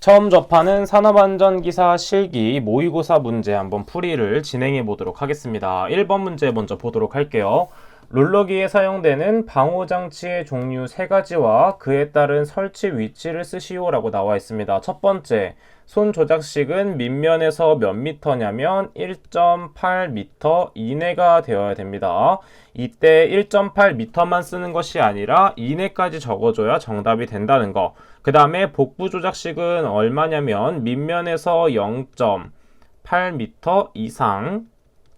처음 접하는 산업안전기사 실기 모의고사 문제 한번 풀이를 진행해 보도록 하겠습니다. 1번 문제 먼저 보도록 할게요. 롤러기에 사용되는 방호장치의 종류 세 가지와 그에 따른 설치 위치를 쓰시오라고 나와 있습니다. 첫 번째, 손 조작식은 밑면에서 몇 미터냐면 1.8m 이내가 되어야 됩니다. 이때 1.8m만 쓰는 것이 아니라 이내까지 적어줘야 정답이 된다는 거. 그 다음에 복부 조작식은 얼마냐면 밑면에서 0.8m 이상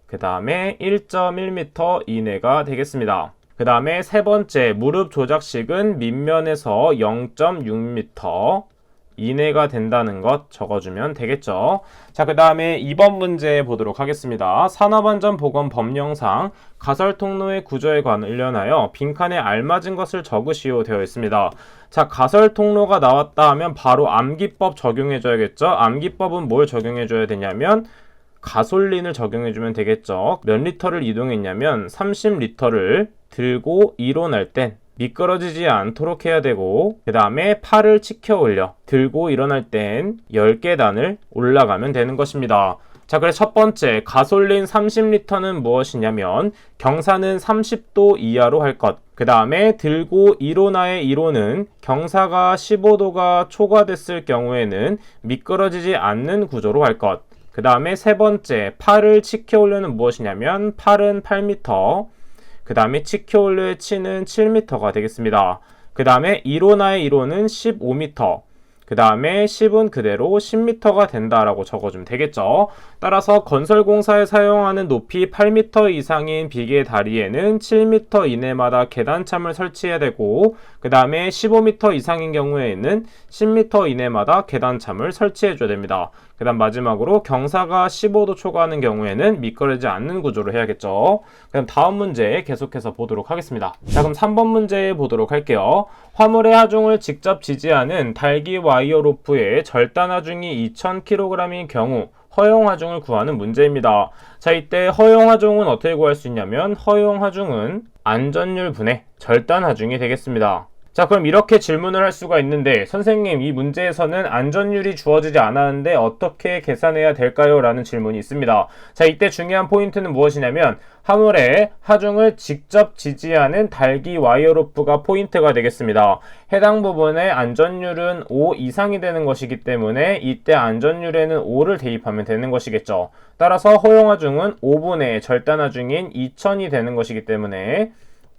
그 다음에 1.1m 이내가 되겠습니다. 그 다음에 세 번째 무릎 조작식은 밑면에서 0.6m 이내가 된다는 것 적어주면 되겠죠. 자, 그 다음에 2번 문제 보도록 하겠습니다. 산업안전보건법령상 가설 통로의 구조에 관련하여 빈칸에 알맞은 것을 적으시오 되어 있습니다. 자, 가설 통로가 나왔다 하면 바로 암기법 적용해줘야겠죠. 암기법은 뭘 적용해줘야 되냐면 가솔린을 적용해주면 되겠죠. 몇 리터를 이동했냐면 30리터를 들고 일어날 땐 미끄러지지 않도록 해야 되고 그 다음에 팔을 치켜 올려 들고 일어날 땐 10계단을 올라가면 되는 것입니다. 자, 그래서 첫 번째 가솔린 30리터는 무엇이냐면 경사는 30도 이하로 할 것. 그 다음에 들고 일어나의 이로는 경사가 15도가 초과됐을 경우에는 미끄러지지 않는 구조로 할 것. 그 다음에 세 번째, 팔을 치켜 올려는 무엇이냐면 팔은 8m, 그 다음에 치켜 올려의 치는 7m가 되겠습니다. 그 다음에 이로나의 이로는 15m, 그 다음에 10은 그대로 10m가 된다라고 적어주면 되겠죠. 따라서 건설공사에 사용하는 높이 8m 이상인 비계 다리에는 7m 이내마다 계단참을 설치해야 되고 그 다음에 15m 이상인 경우에는 10m 이내마다 계단참을 설치해줘야 됩니다. 그 다음 마지막으로 경사가 15도 초과하는 경우에는 미끄러지지 않는 구조로 해야겠죠. 그럼 다음 문제 계속해서 보도록 하겠습니다. 자 그럼 3번 문제 보도록 할게요. 화물의 하중을 직접 지지하는 달기 와이어 로프의 절단 하중이 2000kg인 경우 허용 하중을 구하는 문제입니다. 자, 이때 허용 하중은 어떻게 구할 수 있냐면 허용 하중은 안전율 분의 절단 하중이 되겠습니다. 자, 그럼 이렇게 질문을 할 수가 있는데 선생님 이 문제에서는 안전율이 주어지지 않았는데 어떻게 계산해야 될까요? 라는 질문이 있습니다. 자, 이때 중요한 포인트는 무엇이냐면 화물의 하중을 직접 지지하는 달기 와이어 로프가 포인트가 되겠습니다. 해당 부분의 안전율은 5 이상이 되는 것이기 때문에 이때 안전율에는 5를 대입하면 되는 것이겠죠. 따라서 허용 하중은 5분의 절단 하중인 2000이 되는 것이기 때문에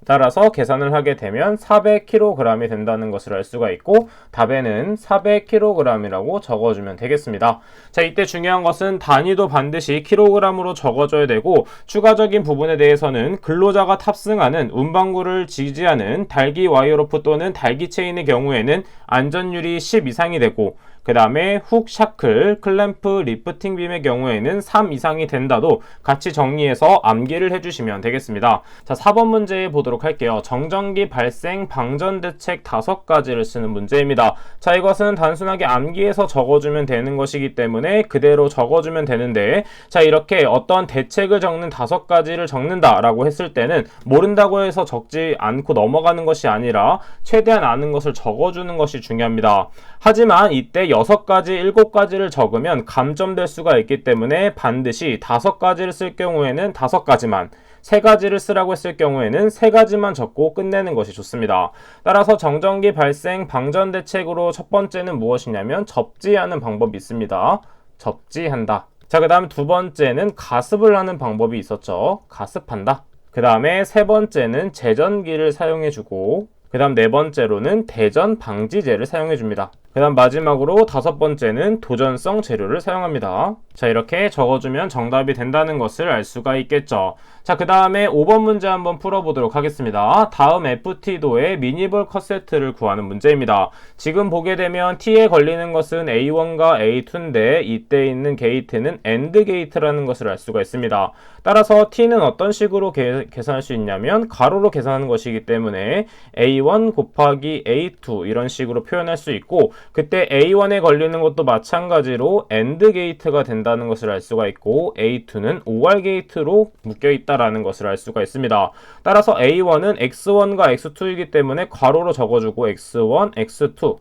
따라서 계산을 하게 되면 400kg이 된다는 것을 알 수가 있고 답에는 400kg이라고 적어주면 되겠습니다. 자 이때 중요한 것은 단위도 반드시 kg으로 적어줘야 되고 추가적인 부분에 대해서는 근로자가 탑승하는 운반구를 지지하는 달기 와이어로프 또는 달기 체인의 경우에는 안전율이 10 이상이 되고 그 다음에 훅, 샤클, 클램프, 리프팅 빔의 경우에는 3 이상이 된다도 같이 정리해서 암기를 해주시면 되겠습니다. 자, 4번 문제 보도록 할게요. 정전기 발생 방전 대책 5가지를 쓰는 문제입니다. 자, 이것은 단순하게 암기해서 적어주면 되는 것이기 때문에 그대로 적어주면 되는데 자, 이렇게 어떤 대책을 적는 5가지를 적는다라고 했을 때는 모른다고 해서 적지 않고 넘어가는 것이 아니라 최대한 아는 것을 적어주는 것이 중요합니다. 하지만 이때 6가지, 7가지를 적으면 감점될 수가 있기 때문에 반드시 5가지를 쓸 경우에는 5가지만 3가지를 쓰라고 했을 경우에는 3가지만 적고 끝내는 것이 좋습니다. 따라서 정전기 발생 방전 대책으로 첫 번째는 무엇이냐면 접지하는 방법이 있습니다. 접지한다. 자, 그 다음 두 번째는 가습을 하는 방법이 있었죠. 가습한다. 그 다음에 세 번째는 제전기를 사용해주고 그 다음 네 번째로는 대전 방지제를 사용해줍니다. 그 다음 마지막으로 다섯 번째는 도전성 재료를 사용합니다. 자 이렇게 적어주면 정답이 된다는 것을 알 수가 있겠죠. 자그 다음에 5번 문제 한번 풀어보도록 하겠습니다. 다음 FT도의 미니볼 컷 세트를 구하는 문제입니다. 지금 보게 되면 T에 걸리는 것은 A1과 A2인데 이때 있는 게이트는 AND 게이트라는 것을 알 수가 있습니다. 따라서 T는 어떤 식으로 계, 계산할 수 있냐면 가로로 계산하는 것이기 때문에 A1 곱하기 A2 이런 식으로 표현할 수 있고 그때 A1에 걸리는 것도 마찬가지로 AND 게이트가 된다는 것을 알 수가 있고 A2는 OR 게이트로 묶여 있다라는 것을 알 수가 있습니다. 따라서 A1은 X1과 X2이기 때문에 괄호로 적어주고 X1, X2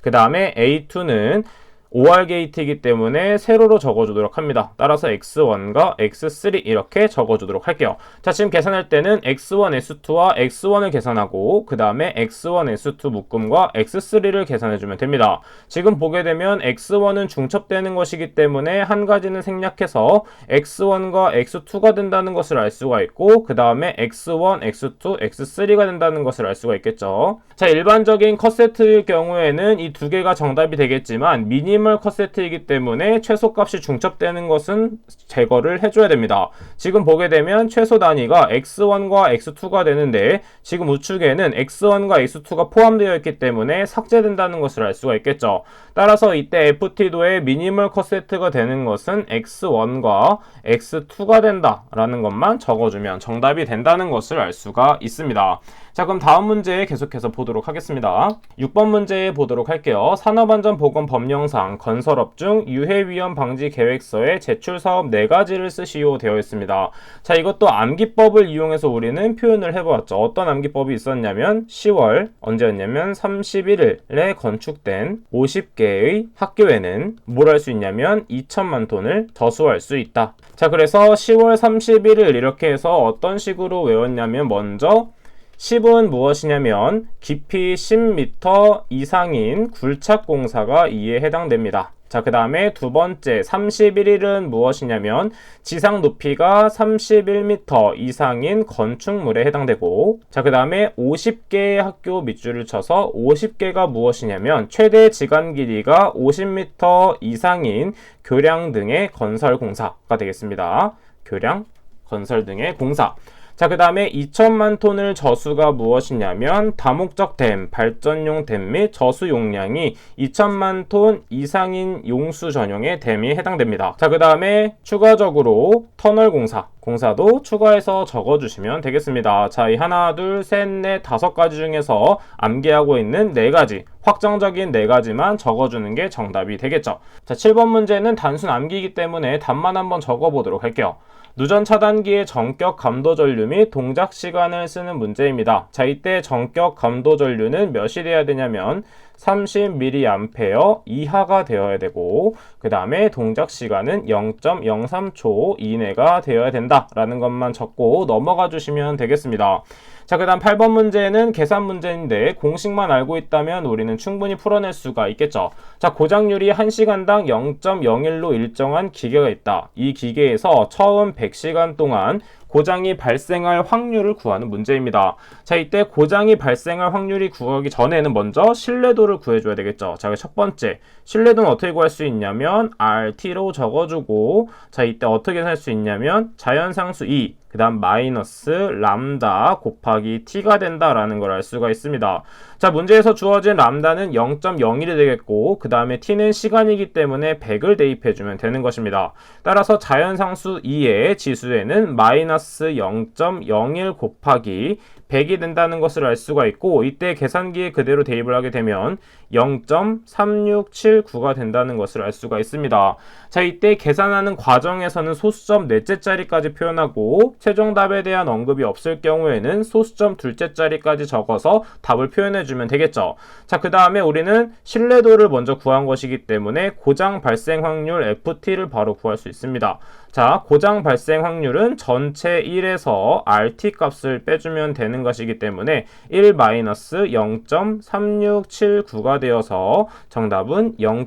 그 다음에 A2는 OR 게이트이기 때문에 세로로 적어주도록 합니다. 따라서 x1과 x3 이렇게 적어주도록 할게요. 자, 지금 계산할 때는 x1, s2와 x1을 계산하고 그 다음에 x1, s2 묶음과 x3를 계산해주면 됩니다. 지금 보게 되면 x1은 중첩되는 것이기 때문에 한 가지는 생략해서 x1과 x2가 된다는 것을 알 수가 있고 그 다음에 x1, x2, x3가 된다는 것을 알 수가 있겠죠. 자, 일반적인 컷 세트일 경우에는 이 두 개가 정답이 되겠지만 미니 미니멀 컷 세트이기 때문에 최소값이 중첩되는 것은 제거를 해줘야 됩니다. 지금 보게 되면 최소 단위가 x1과 x2가 되는데 지금 우측에는 x1과 x2가 포함되어 있기 때문에 삭제된다는 것을 알 수가 있겠죠. 따라서 이때 FT도의 미니멀 컷 세트가 되는 것은 x1과 x2가 된다라는 것만 적어주면 정답이 된다는 것을 알 수가 있습니다. 자 그럼 다음 문제 계속해서 보도록 하겠습니다. 6번 문제 보도록 할게요. 산업안전보건 법령상 건설업 중 유해 위험 방지 계획서에 제출 사업 4가지를 쓰시오 되어 있습니다. 자 이것도 암기법을 이용해서 우리는 표현을 해보았죠. 어떤 암기법이 있었냐면 10월 언제였냐면 31일에 건축된 50개의 학교에는 뭘 할 수 있냐면 2천만 톤을 저수할 수 있다. 자 그래서 10월 31일 이렇게 해서 어떤 식으로 외웠냐면 먼저 10은 무엇이냐면 깊이 10m 이상인 굴착공사가 이에 해당됩니다. 자, 그 다음에 두 번째 31일은 무엇이냐면 지상 높이가 31m 이상인 건축물에 해당되고 자, 그 다음에 50개의 학교 밑줄을 쳐서 50개가 무엇이냐면 최대 지간 길이가 50m 이상인 교량 등의 건설 공사가 되겠습니다. 교량, 건설 등의 공사. 자, 그 다음에 2천만 톤을 저수가 무엇이냐면 다목적 댐, 발전용 댐 및 저수 용량이 2천만 톤 이상인 용수 전용의 댐이 해당됩니다. 자, 그 다음에 추가적으로 터널 공사, 공사도 추가해서 적어주시면 되겠습니다. 자, 이 하나, 둘, 셋, 넷, 다섯 가지 중에서 암기하고 있는 네 가지, 확정적인 네 가지만 적어주는 게 정답이 되겠죠. 자, 7번 문제는 단순 암기이기 때문에 답만 한번 적어보도록 할게요. 누전 차단기의 전격 감도 전류 및 동작 시간을 쓰는 문제입니다. 자, 이때 전격 감도 전류는 몇이 돼야 되냐면 30mA 이하가 되어야 되고 그 다음에 동작 시간은 0.03초 이내가 되어야 된다라는 것만 적고 넘어가 주시면 되겠습니다. 자, 그 다음 8번 문제는 계산 문제인데 공식만 알고 있다면 우리는 충분히 풀어낼 수가 있겠죠. 자, 고장률이 1시간당 0.01로 일정한 기계가 있다. 이 기계에서 처음 100시간 동안 고장이 발생할 확률을 구하는 문제입니다. 자, 이때 고장이 발생할 확률이 구하기 전에는 먼저 신뢰도를 구해줘야 되겠죠. 자, 첫 번째, 신뢰도는 어떻게 구할 수 있냐면 RT로 적어주고, 자, 이때 어떻게 할 수 있냐면 자연상수 2, 그 다음 마이너스 람다 곱하기 t가 된다라는 걸 알 수가 있습니다. 자 문제에서 주어진 람다는 0.01이 되겠고 그 다음에 t는 시간이기 때문에 100을 대입해주면 되는 것입니다. 따라서 자연상수 2의 지수에는 마이너스 0.01 곱하기 100이 된다는 것을 알 수가 있고 이때 계산기에 그대로 대입을 하게 되면 0.3679가 된다는 것을 알 수가 있습니다. 자 이때 계산하는 과정에서는 소수점 넷째 자리까지 표현하고 최종 답에 대한 언급이 없을 경우에는 소수점 둘째 자리까지 적어서 답을 표현해 주면 되겠죠. 자 그 다음에 우리는 신뢰도를 먼저 구한 것이기 때문에 고장 발생 확률 FT를 바로 구할 수 있습니다. 자, 고장 발생 확률은 전체 1에서 RT 값을 빼주면 되는 것이기 때문에 1-0.3679가 되어서 정답은 0.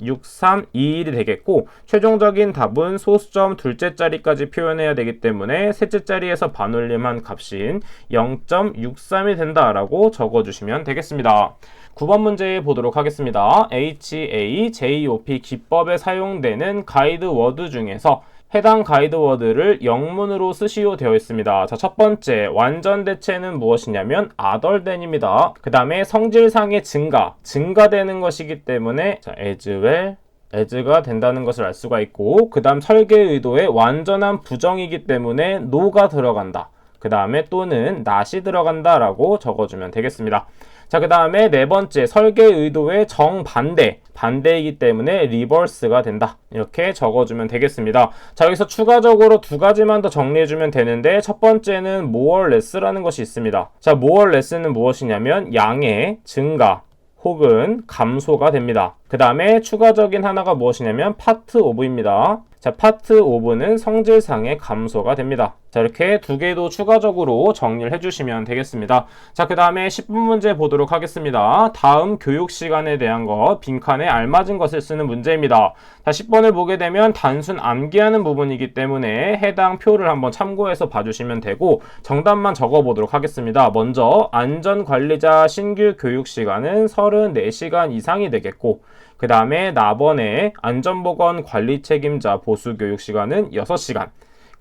6321이 되겠고 최종적인 답은 소수점 둘째 자리까지 표현해야 되기 때문에 셋째 자리에서 반올림한 값인 0.63이 된다라고 적어주시면 되겠습니다. 9번 문제 보도록 하겠습니다. HAJOP 기법에 사용되는 가이드 워드 중에서 해당 가이드워드를 영문으로 쓰시오 되어 있습니다. 자, 첫 번째, 완전 대체는 무엇이냐면 아덜된입니다. 그 다음에 성질상의 증가, 증가되는 것이기 때문에 자, as well, as가 된다는 것을 알 수가 있고 그 다음 설계 의도의 완전한 부정이기 때문에 no가 들어간다. 그그 다음에 또는 not이 들어간다 라고 적어주면 되겠습니다. 자, 그 다음에 네 번째 설계 의도의 정반대. 반대이기 때문에 리버스가 된다. 이렇게 적어주면 되겠습니다. 자, 여기서 추가적으로 두 가지만 더 정리해주면 되는데 첫 번째는 less라는 것이 있습니다. 자, less는 무엇이냐면 양의 증가, 혹은 감소가 됩니다. 그 다음에 추가적인 하나가 무엇이냐면 파트 오브입니다. 자, 파트 오브는 성질상의 감소가 됩니다. 자, 이렇게 두 개도 추가적으로 정리를 해주시면 되겠습니다. 자, 그 다음에 10분 문제 보도록 하겠습니다. 다음 교육 시간에 대한 것, 빈칸에 알맞은 것을 쓰는 문제입니다. 자, 10번을 보게 되면 단순 암기하는 부분이기 때문에 해당 표를 한번 참고해서 봐주시면 되고 정답만 적어보도록 하겠습니다. 먼저 안전관리자 신규 교육 시간은 34시간 이상이 되겠고 그 다음에 나번에 안전보건 관리 책임자 보수 교육 시간은 6시간.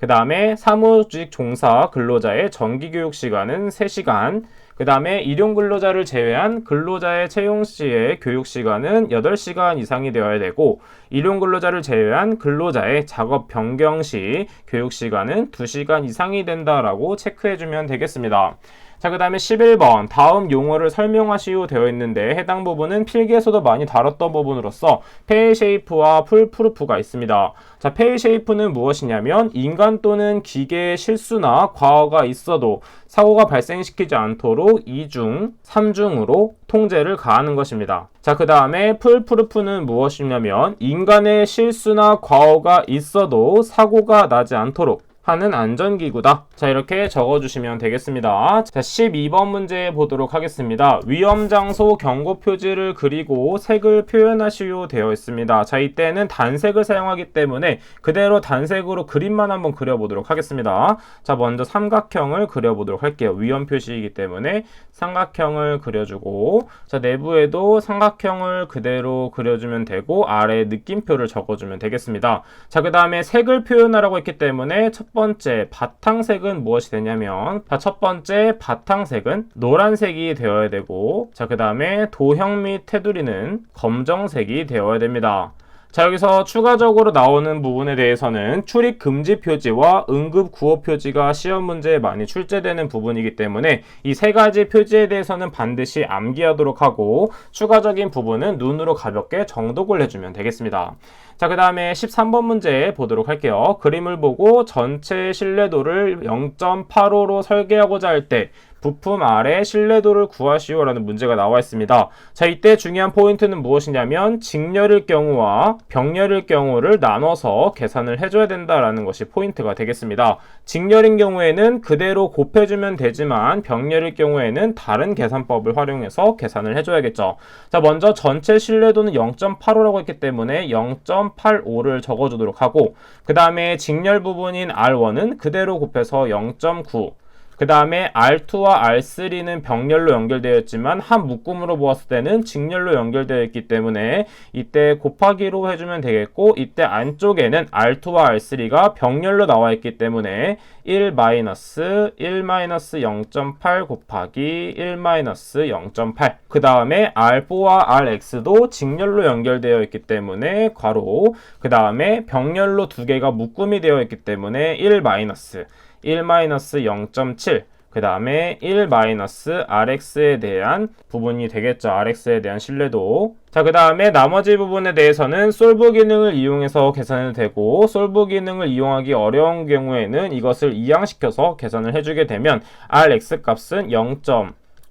그 다음에 사무직 종사 근로자의 정기교육 시간은 3시간. 그 다음에 일용 근로자를 제외한 근로자의 채용 시의 교육 시간은 8시간 이상이 되어야 되고, 일용 근로자를 제외한 근로자의 작업 변경 시 교육 시간은 2시간 이상이 된다라고 체크해 주면 되겠습니다. 자, 그 다음에 11번 다음 용어를 설명하시오 되어 있는데 해당 부분은 필기에서도 많이 다뤘던 부분으로서 페이 쉐이프와 풀프루프가 있습니다. 자, 페이 쉐이프는 무엇이냐면 인간 또는 기계의 실수나 과거가 있어도 사고가 발생시키지 않도록 2중, 3중으로 통제를 가하는 것입니다. 자, 그 다음에 풀프루프는 무엇이냐면 인간의 실수나 과거가 있어도 사고가 나지 않도록 하는 안전기구다. 자, 이렇게 적어주시면 되겠습니다. 자, 12번 문제 보도록 하겠습니다. 위험장소 경고 표지를 그리고 색을 표현하시오 되어 있습니다. 자, 이때는 단색을 사용하기 때문에 그대로 단색으로 그림만 한번 그려보도록 하겠습니다. 자, 먼저 삼각형을 그려보도록 할게요. 위험 표시이기 때문에 삼각형을 그려주고, 자, 내부에도 삼각형을 그대로 그려주면 되고, 아래 느낌표를 적어주면 되겠습니다. 자, 그 다음에 색을 표현하라고 했기 때문에 첫 번째 바탕색은 무엇이 되냐면 첫 번째 바탕색은 노란색이 되어야 되고 자 그 다음에 도형 및 테두리는 검정색이 되어야 됩니다. 자 여기서 추가적으로 나오는 부분에 대해서는 출입 금지 표지와 응급 구호 표지가 시험 문제에 많이 출제되는 부분이기 때문에 이 세 가지 표지에 대해서는 반드시 암기하도록 하고 추가적인 부분은 눈으로 가볍게 정독을 해주면 되겠습니다. 자, 그 다음에 13번 문제 보도록 할게요. 그림을 보고 전체 신뢰도를 0.85로 설계하고자 할 때 부품 아래 신뢰도를 구하시오라는 문제가 나와 있습니다. 자, 이때 중요한 포인트는 무엇이냐면 직렬일 경우와 병렬일 경우를 나눠서 계산을 해줘야 된다라는 것이 포인트가 되겠습니다. 직렬인 경우에는 그대로 곱해주면 되지만 병렬일 경우에는 다른 계산법을 활용해서 계산을 해줘야겠죠. 자, 먼저 전체 신뢰도는 0.85라고 했기 때문에 0.85를 적어주도록 하고 그 다음에 직렬 부분인 R1은 그대로 곱해서 0.9 그 다음에 R2와 R3는 병렬로 연결되어 있지만 한 묶음으로 보았을 때는 직렬로 연결되어 있기 때문에 이때 곱하기로 해주면 되겠고 이때 안쪽에는 R2와 R3가 병렬로 나와 있기 때문에 1-1-0.8 곱하기 1-0.8 그 다음에 R4와 RX도 직렬로 연결되어 있기 때문에 괄호. 그 다음에 병렬로 두 개가 묶음이 되어 있기 때문에 1- 1-0.7, 그 다음에 1-RX에 대한 부분이 되겠죠. RX에 대한 신뢰도. 자, 그 다음에 나머지 부분에 대해서는 솔브 기능을 이용해서 계산을 되고, 솔브 기능을 이용하기 어려운 경우에는 이것을 이항시켜서 계산을 해주게 되면 RX 값은 0.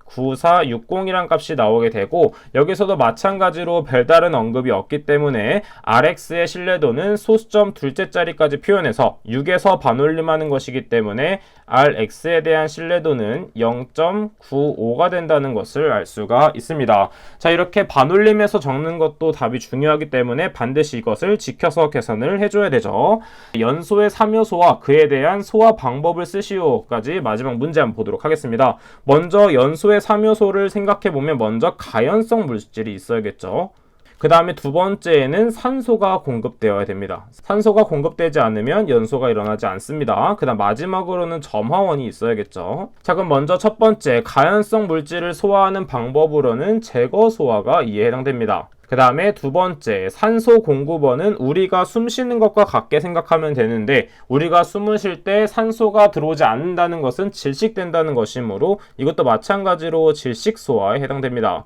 9460이란 값이 나오게 되고 여기서도 마찬가지로 별다른 언급이 없기 때문에 RX의 신뢰도는 소수점 둘째 자리까지 표현해서 6에서 반올림하는 것이기 때문에 RX에 대한 신뢰도는 0.95가 된다는 것을 알 수가 있습니다. 자 이렇게 반올림해서 적는 것도 답이 중요하기 때문에 반드시 이것을 지켜서 계산을 해줘야 되죠. 연소의 3요소와 그에 대한 소화 방법을 쓰시오까지 마지막 문제 한번 보도록 하겠습니다. 먼저 연 소의 3요소를 생각해 보면 먼저 가연성 물질이 있어야겠죠. 그 다음에 두 번째에는 산소가 공급되어야 됩니다. 산소가 공급되지 않으면 연소가 일어나지 않습니다. 그 다음 마지막으로는 점화원이 있어야겠죠. 자 그럼 먼저 첫 번째 가연성 물질을 소화하는 방법으로는 제거 소화가 이에 해당됩니다. 그 다음에 두 번째, 산소 공급원은 우리가 숨 쉬는 것과 같게 생각하면 되는데, 우리가 숨을 쉴 때 산소가 들어오지 않는다는 것은 질식된다는 것이므로 이것도 마찬가지로 질식소화에 해당됩니다.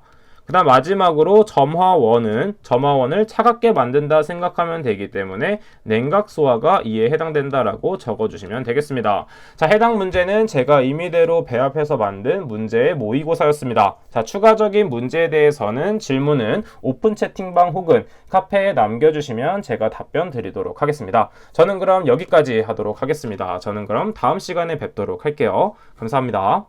그 다음 마지막으로 점화원은 점화원을 차갑게 만든다 생각하면 되기 때문에 냉각소화가 이에 해당된다라고 적어주시면 되겠습니다. 자, 해당 문제는 제가 임의대로 배합해서 만든 문제의 모의고사였습니다. 자, 추가적인 문제에 대해서는 질문은 오픈 채팅방 혹은 카페에 남겨주시면 제가 답변 드리도록 하겠습니다. 저는 그럼 여기까지 하도록 하겠습니다. 저는 그럼 다음 시간에 뵙도록 할게요. 감사합니다.